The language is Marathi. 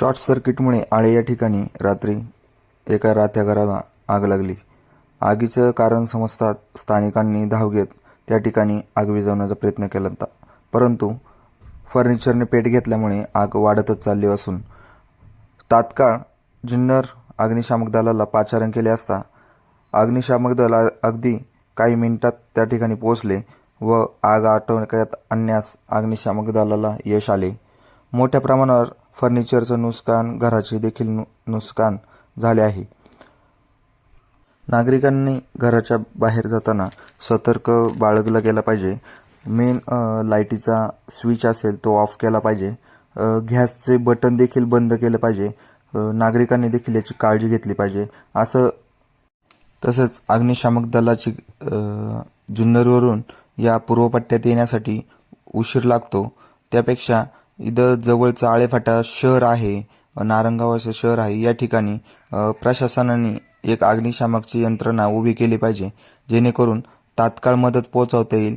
शॉर्ट सर्किटमुळे आळे या ठिकाणी रात्री एका राहत्या घराला आग लागली. आगीचं कारण समजतात स्थानिकांनी धाव घेत त्या ठिकाणी आग विझवण्याचा प्रयत्न केला होता. परंतु फर्निचरने पेट घेतल्यामुळे आग वाढतच चालली असून तात्काळ जुन्नर अग्निशामक दलाला पाचारण केले असता अग्निशामक दल अगदी काही मिनिटात त्या ठिकाणी पोहोचले व आग आटवण्यात आणण्यास अग्निशामक दलाला यश आले. मोठ्या प्रमाणावर फर्निचरचं नुकसान घराचे देखील नु नुकसान झाले आहे. नागरिकांनी घराच्या बाहेर जाताना सतर्क बाळगला गेला पाहिजे. मेन लाईटीचा स्विच असेल तो ऑफ केला पाहिजे. गॅसचे बटन देखील बंद केलं पाहिजे. नागरिकांनी देखील याची काळजी घेतली पाहिजे. असं तसंच अग्निशामक दलाची जुन्नरवरून या पूर्वपट्ट्यात येण्यासाठी उशीर लागतो. त्यापेक्षा इथं जवळचं आळेफाटा शहर आहे नारंगाव असं शहर आहे. या ठिकाणी प्रशासनाने एक अग्निशामकची यंत्रणा उभी केली पाहिजे जेणेकरून तात्काळ मदत पोहोचवता येईल.